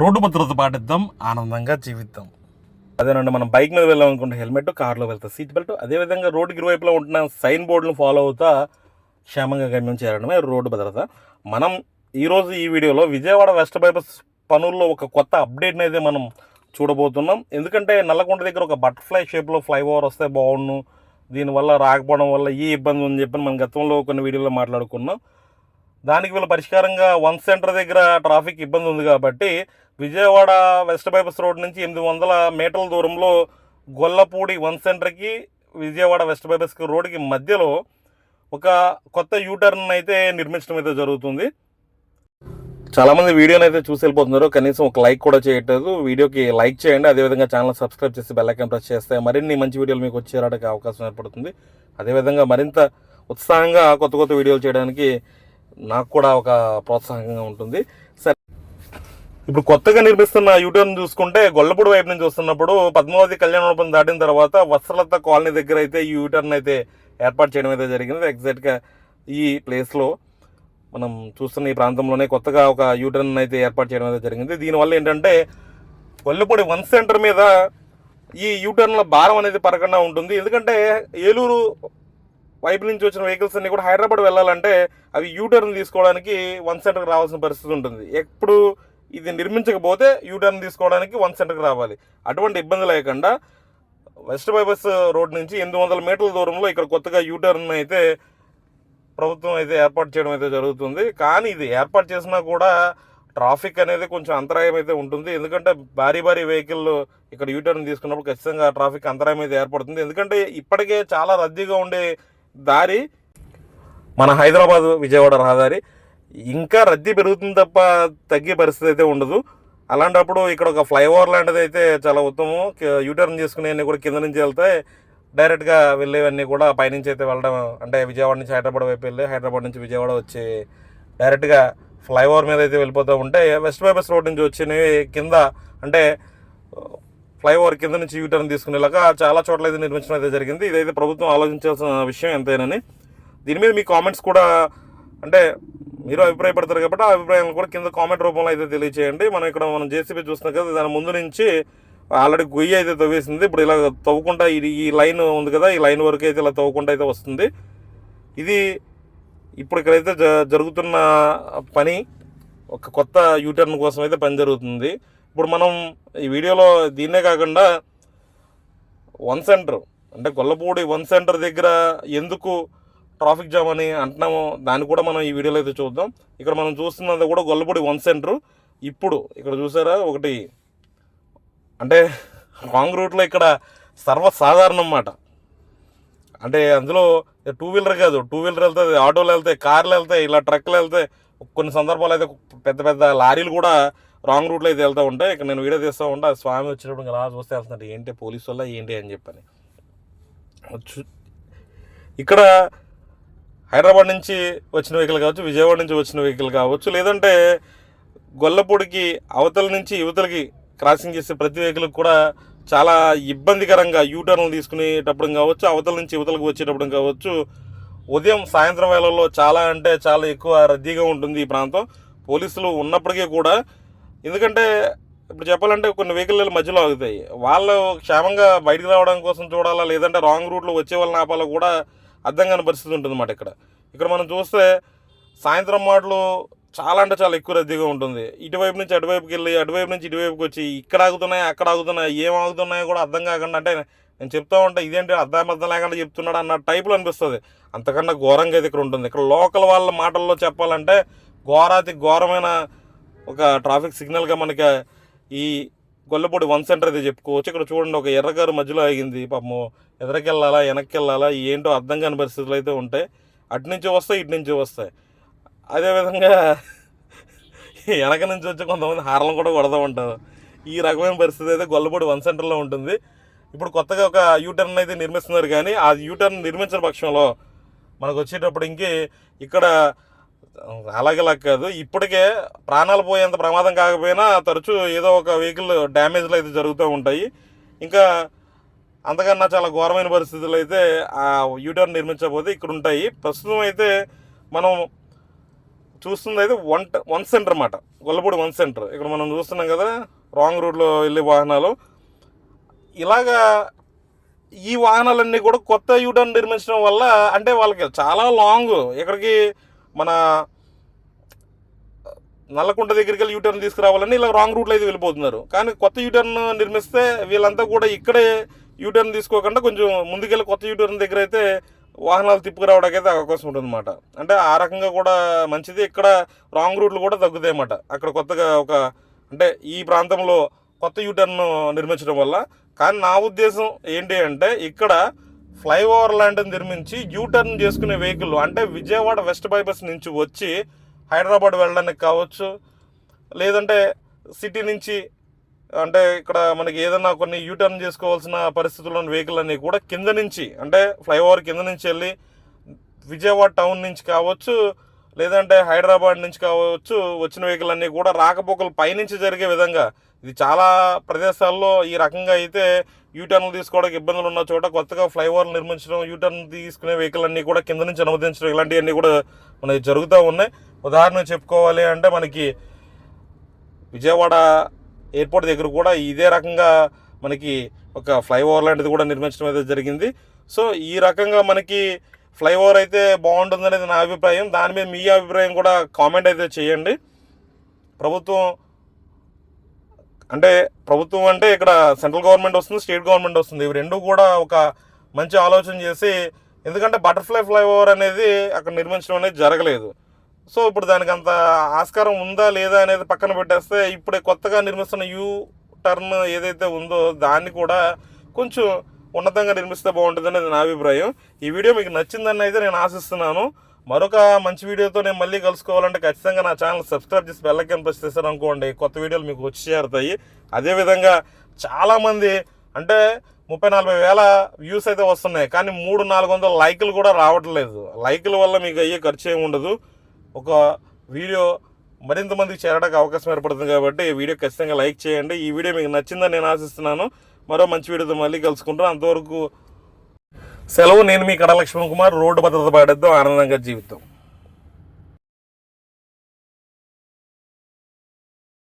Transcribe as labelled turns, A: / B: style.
A: Road భద్రత పాటిద్దాం ఆనందంగా జీవిద్దాం. అదేనండి మనం బైక్ మీద వెళ్ళాలనుకుంటే హెల్మెట్ కార్లో వెళ్తా సీట్ బెల్ట్. అదేవిధంగా రోడ్డుకి ఇరువైపులో ఉంటున్న సైన్ బోర్డును ఫాలో అవుతా క్షేమంగా గమ్యం చేరడమే రోడ్డు భద్రత. మనం ఈరోజు ఈ వీడియోలో విజయవాడ వెస్ట్ బైపాస్ పనుల్లో ఒక కొత్త అప్డేట్ని అయితే మనం చూడబోతున్నాం. ఎందుకంటే నల్లకొండ దగ్గర ఒక బటర్ఫ్లై షేప్లో ఫ్లైఓవర్ వస్తే బాగుండు. దీనివల్ల రాకపోవడం వల్ల ఈ ఇబ్బంది ఉందని చెప్పి మనం గతంలో కొన్ని వీడియోలో మాట్లాడుకున్నాం. దానికి వీళ్ళ పరిష్కారంగా వన్ సెంటర్ దగ్గర ట్రాఫిక్ ఇబ్బంది ఉంది కాబట్టి విజయవాడ వెస్ట్ బైపాస్ రోడ్ నుంచి ఎనిమిది వందల మీటర్ల దూరంలో గొల్లపూడి వన్ సెంటర్కి విజయవాడ వెస్ట్ బైపాస్ రోడ్కి మధ్యలో ఒక కొత్త యూటర్న్ అయితే నిర్మించడం అయితే జరుగుతుంది. చాలామంది వీడియోని అయితే చూసి వెళ్ళిపోతున్నారు. కనీసం ఒక లైక్ కూడా చేయట్లేదు. వీడియోకి లైక్ చేయండి. అదేవిధంగా ఛానల్ సబ్స్క్రైబ్ చేసి బెల్లైకన్ ప్రెస్ చేస్తే మరిన్ని మంచి వీడియోలు మీకు వచ్చేరానికి అవకాశం ఏర్పడుతుంది. అదేవిధంగా మరింత ఉత్సాహంగా కొత్త కొత్త వీడియోలు చేయడానికి నాకు కూడా ఒక ప్రోత్సాహంగా ఉంటుంది. సరే. ఇప్పుడు కొత్తగా నిర్మిస్తున్న యూటర్న్ చూసుకుంటే గొల్లపూడి వైపు నుంచి వస్తున్నప్పుడు పద్మావతి కళ్యాణ మండపం దాటిన తర్వాత వస్త్రలత కాలనీ దగ్గర అయితే ఈ యూటర్న్ అయితే ఏర్పాటు చేయడం అయితే జరిగింది. ఎగ్జాక్ట్గా ఈ ప్లేస్లో మనం చూస్తున్న ఈ ప్రాంతంలోనే కొత్తగా ఒక యూటర్న్ అయితే ఏర్పాటు చేయడం అయితే జరిగింది. దీనివల్ల ఏంటంటే గొల్లపూడి వన్ సెంటర్ మీద ఈ యూటర్న్ల భారం అనేది పరకుండా ఉంటుంది. ఎందుకంటే ఏలూరు వైపు నుంచి వచ్చిన వెహికల్స్ అన్ని కూడా హైదరాబాద్ వెళ్ళాలంటే అవి యూటర్న్ తీసుకోవడానికి వన్ సెంటర్కి రావాల్సిన పరిస్థితి ఉంటుంది. ఎప్పుడు ఇది నిర్మించకపోతే యూటర్న్ తీసుకోవడానికి వన్ సెంటర్కి రావాలి. అటువంటి ఇబ్బంది లేకుండా వెస్ట్ బైపాస్ రోడ్ నుంచి ఎనిమిది వందల మీటర్ల దూరంలో ఇక్కడ కొత్తగా యూటర్న్ అయితే ప్రభుత్వం అయితే ఏర్పాటు చేయడం అయితే జరుగుతుంది. కానీ ఇది ఏర్పాటు చేసినా కూడా ట్రాఫిక్ అనేది కొంచెం అంతరాయం అయితే ఉంటుంది. ఎందుకంటే భారీ భారీ వెహికల్ ఇక్కడ యూటర్న్ తీసుకున్నప్పుడు ఖచ్చితంగా ట్రాఫిక్ అంతరాయం అయితే ఏర్పడుతుంది. ఎందుకంటే ఇప్పటికే చాలా రద్దీగా ఉండే దారి మన హైదరాబాద్ విజయవాడ రహదారి. ఇంకా రద్దీ పెరుగుతుంది తప్ప తగ్గే పరిస్థితి అయితే ఉండదు. అలాంటప్పుడు ఇక్కడ ఒక ఫ్లైఓవర్ లాంటిది అయితే చాలా ఉత్తమం. యూటర్న్ చేసుకునేవన్నీ కూడా కింద నుంచి వెళ్తే డైరెక్ట్గా వెళ్ళేవన్నీ కూడా పైనుంచి అయితే వెళ్ళడం అంటే విజయవాడ నుంచి హైదరాబాద్ వైపు వెళ్ళి హైదరాబాద్ నుంచి విజయవాడ వచ్చి డైరెక్ట్గా ఫ్లైఓవర్ మీద అయితే వెళ్ళిపోతూ ఉంటే వెస్ట్ బైపాస్ రోడ్ నుంచి వచ్చినవి కింద అంటే ఫ్లైఓవర్ కింద నుంచి యూటర్న్ తీసుకునేలాగా చాలా చోట్ల అయితే నిర్మించడం అయితే జరిగింది. ఇదైతే ప్రభుత్వం ఆలోచించాల్సిన విషయం ఎంతైనని దీని మీద మీ కామెంట్స్ కూడా అంటే మీరు అభిప్రాయపడతారు కాబట్టి ఆ అభిప్రాయాలను కూడా కింద కామెంట్ రూపంలో అయితే తెలియచేయండి. మనం ఇక్కడ మనం జేసీబీ చూస్తున్నాం కదా దాని ముందు నుంచి ఆల్రెడీ గొయ్యి అయితే తవ్వేసింది. ఇప్పుడు ఇలా తవ్వుకుంటా ఇది ఈ లైన్ ఉంది కదా ఈ లైన్ వరకు అయితే ఇలా తవ్వుకుంటా అయితే వస్తుంది. ఇది ఇప్పుడు ఇక్కడైతే జ- జరుగుతున్న పని ఒక కొత్త యూటర్న్ కోసం అయితే పని జరుగుతుంది. ఇప్పుడు మనం ఈ వీడియోలో దీన్నే కాకుండా వన్ సెంటర్ అంటే గొల్లపూడి వన్ సెంటర్ దగ్గర ఎందుకు ట్రాఫిక్ జామ్ అని అంటున్నాము. దాన్ని కూడా మనం ఈ వీడియోలో అయితే చూద్దాం. ఇక్కడ మనం చూస్తున్నది కూడా గొల్లపూడి వన్ సెంటర్. ఇప్పుడు ఇక్కడ చూసారా? ఒకటి. అంటే రాంగ్ రూట్లో ఇక్కడ సర్వసాధారణం అన్నమాట. అంటే అందులో టూ వీలర్ కాదు. టూ వీలర్ వెళ్తాయి ఆటోలు వెళ్తాయి కార్లు వెళ్తాయి ఇలా ట్రక్లు వెళ్తాయి కొన్ని సందర్భాలు అయితే పెద్ద పెద్ద లారీలు కూడా రాంగ్ రూట్లో అయితే వెళ్తూ ఉంటాయి. ఇక్కడ నేను వీడియో తీస్తూ ఉంటా. ఆ స్వామి వచ్చినప్పుడు ఇంకా అలా చూస్తే వెళ్తున్నాడు. ఏంటి పోలీసు వల్ల ఏంటి అని చెప్పని. ఇక్కడ హైదరాబాద్ నుంచి వచ్చిన వెహికల్ కావచ్చు విజయవాడ నుంచి వచ్చిన వెహికల్ కావచ్చు లేదంటే గొల్లపూడికి అవతల నుంచి యువతలకి క్రాసింగ్ చేసే ప్రతి వెహికల్ కూడా చాలా ఇబ్బందికరంగా యూటర్న్లు తీసుకునేటప్పుడు కావచ్చు అవతల నుంచి యువతలకు వచ్చేటప్పుడు కావచ్చు ఉదయం సాయంత్రం వేళల్లో చాలా అంటే చాలా ఎక్కువ రద్దీగా ఉంటుంది ఈ ప్రాంతం. పోలీసులు ఉన్నప్పటికీ కూడా ఎందుకంటే ఇప్పుడు చెప్పాలంటే కొన్ని వెహికల్ మధ్యలో ఆగుతాయి. వాళ్ళు క్షేమంగా బయటికి రావడం కోసం చూడాలా లేదంటే రాంగ్ రూట్లో వచ్చే వాళ్ళని ఆపాలో కూడా అర్థం కాని పరిస్థితి ఉంటుంది అన్నమాట ఇక్కడ. ఇక్కడ మనం చూస్తే సాయంత్రం మాటలు చాలా అంటే చాలా ఎక్కువ రద్దీగా ఉంటుంది. ఇటువైపు నుంచి అటువైపుకి వెళ్ళి అటువైపు నుంచి ఇటువైపుకి వచ్చి ఇక్కడ ఆగుతున్నాయి అక్కడ ఆగుతున్నాయి ఏం ఆగుతున్నాయో కూడా అర్థం కాకుండా అంటే నేను చెప్తా ఉంటే ఇదేంటి అర్థం అర్థం లేకుండా చెప్తున్నాడు అన్న టైప్లో అనిపిస్తుంది. అంతకన్నా ఘోరంగా అయితే ఇక్కడ ఉంటుంది. ఇక్కడ లోకల్ వాళ్ళ మాటల్లో చెప్పాలంటే ఘోరాతి ఘోరమైన ఒక ట్రాఫిక్ సిగ్నల్గా మనకి ఈ గొల్లపూడి వన్ సెంటర్ అయితే చెప్పుకోవచ్చు. ఇక్కడ చూడండి ఒక ఎర్రగారు మధ్యలో ఆగింది. పాపము ఎదరకెళ్ళాలా వెనక్కెళ్ళాలా ఏంటో అర్థం కాని పరిస్థితులు అయితే ఉంటాయి. అటు నుంచి వస్తాయి ఇటు నుంచి వస్తాయి. అదేవిధంగా వెనక నుంచి వచ్చి కొంతమంది హారలను కూడా కొడతా ఉంటారు. ఈ రకమైన పరిస్థితి అయితే గొల్లపూడి వన్ సెంటర్లో ఉంటుంది. ఇప్పుడు కొత్తగా ఒక యూటర్న్ అయితే నిర్మిస్తున్నారు కానీ ఆ యూటర్న్ నిర్మించిన పక్షంలో మనకు వచ్చేటప్పుడు ఇంకే ఇక్కడ అలాగేలా కాదు. ఇప్పటికే ప్రాణాలు పోయేంత ప్రమాదం కాకపోయినా తరచూ ఏదో ఒక వెహికల్ డ్యామేజ్లు అయితే జరుగుతూ ఉంటాయి. ఇంకా అంతకన్నా చాలా ఘోరమైన పరిస్థితులు అయితే ఆ యూటర్న్ నిర్మించకపోతే ఇక్కడ ఉంటాయి. ప్రస్తుతం అయితే మనం చూస్తుంది అయితే వన్ వన్ సెంటర్ అన్నమాట. Gollapudi one centre. ఇక్కడ మనం చూస్తున్నాం కదా రాంగ్ రూట్లో వెళ్ళే వాహనాలు. ఇలాగా ఈ వాహనాలన్నీ కూడా కొత్త యూటర్న్ నిర్మించడం వల్ల అంటే వాళ్ళకి చాలా లాంగ్. ఇక్కడికి మన నల్లకుంట దగ్గరికి వెళ్ళి యూటర్న్ తీసుకురావాలని ఇలా రాంగ్ రూట్లో అయితే వెళ్ళిపోతున్నారు. కానీ కొత్త యూటర్న్ నిర్మిస్తే వీళ్ళంతా కూడా ఇక్కడే యూటర్న్ తీసుకోకుండా కొంచెం ముందుకెళ్ళి కొత్త యూటర్న్ దగ్గర అయితే వాహనాలు తిప్పుకురావడానికి అయితే అవకాశం ఉంటుందన్నమాట. అంటే ఆ రకంగా కూడా మంచిది. ఇక్కడ రాంగ్ రూట్లు కూడా తగ్గుతాయి అన్నమాట. అక్కడ కొత్తగా ఒక అంటే ఈ ప్రాంతంలో కొత్త యూటర్న్ నిర్మించడం వల్ల. కానీ నా ఉద్దేశం ఏంటి అంటే ఇక్కడ ఫ్లైఓవర్ లాంటిది నిర్మించి యూటర్న్ చేసుకునే వెహికల్ అంటే విజయవాడ వెస్ట్ బైపాస్ నుంచి వచ్చి హైదరాబాద్ వెళ్ళడానికి కావచ్చు లేదంటే సిటీ నుంచి అంటే ఇక్కడ మనకి ఏదైనా కొన్ని యూటర్న్ చేసుకోవాల్సిన పరిస్థితుల్లో వెహికల్ అన్నీ కూడా కింద నుంచి అంటే ఫ్లైఓవర్ కింద నుంచి వెళ్ళి విజయవాడ టౌన్ నుంచి కావచ్చు లేదంటే హైదరాబాద్ నుంచి కావచ్చు వచ్చిన వెహికల్ అన్నీ కూడా రాకపోకలు పైనుంచి జరిగే విధంగా ఇది చాలా ప్రదేశాల్లో ఈ రకంగా అయితే యూటర్న్లు తీసుకోవడానికి ఇబ్బందులు ఉన్న చోట కొత్తగా ఫ్లైఓవర్లు నిర్మించడం యూటర్న్ తీసుకునే వెహికల్ అన్నీ కూడా కింద నుంచి అనుమతించడం ఇలాంటివన్నీ కూడా మనకి జరుగుతూ ఉన్నాయి. ఉదాహరణ చెప్పుకోవాలి అంటే మనకి విజయవాడ ఎయిర్పోర్ట్ దగ్గర కూడా ఇదే రకంగా మనకి ఒక ఫ్లైఓవర్ లాంటిది కూడా నిర్మించడం అయితే జరిగింది. సో ఈ రకంగా మనకి ఫ్లైఓవర్ అయితే బాగుంటుందనేది నా అభిప్రాయం. దాని మీద మీ అభిప్రాయం కూడా కామెంట్ అయితే చేయండి. ప్రభుత్వం అంటే ప్రభుత్వం అంటే ఇక్కడ సెంట్రల్ గవర్నమెంట్ వస్తుంది స్టేట్ గవర్నమెంట్ వస్తుంది. ఇవి రెండు కూడా ఒక మంచి ఆలోచన చేసి ఎందుకంటే బటర్ఫ్లై ఫ్లైఓవర్ అనేది అక్కడ నిర్మించడం అనేది జరగలేదు. సో ఇప్పుడు దానికి అంత ఆస్కారం ఉందా లేదా అనేది పక్కన పెట్టేస్తే ఇప్పుడు కొత్తగా నిర్మిస్తున్న యూ టర్న్ ఏదైతే ఉందో దాన్ని కూడా కొంచెం ఉన్నతంగా నిర్మిస్తే బాగుంటుంది అనేది నా అభిప్రాయం. ఈ వీడియో మీకు నచ్చిందని అయితే నేను ఆశిస్తున్నాను. మరొక మంచి వీడియోతో నేను మళ్ళీ కలుసుకోవాలంటే ఖచ్చితంగా నా ఛానల్ సబ్స్క్రైబ్ చేసి బెల్లకి ప్రెస్ చేశారు అనుకోండి. కొత్త వీడియోలు మీకు వచ్చి చేరుతాయి. అదేవిధంగా చాలామంది అంటే ముప్పై నలభై వేల వ్యూస్ అయితే వస్తున్నాయి. కానీ మూడు నాలుగు వందల లైకులు కూడా రావట్లేదు. లైకుల వల్ల మీకు అయ్యే ఖర్చు ఏమి ఉండదు. ఒక వీడియో మరింత మందికి చేరడానికి అవకాశం ఏర్పడుతుంది కాబట్టి ఈ వీడియో ఖచ్చితంగా లైక్ చేయండి. ఈ వీడియో మీకు నచ్చిందని నేను ఆశిస్తున్నాను. మరో మంచి వీడియోతో మళ్ళీ కలుసుకుంటాను అంతవరకు సెలవు నేను మీ కడలక్ష్మణ్ కుమార్ రోడ్డు భద్రత పాడేద్దాం ఆనందంగా జీవితం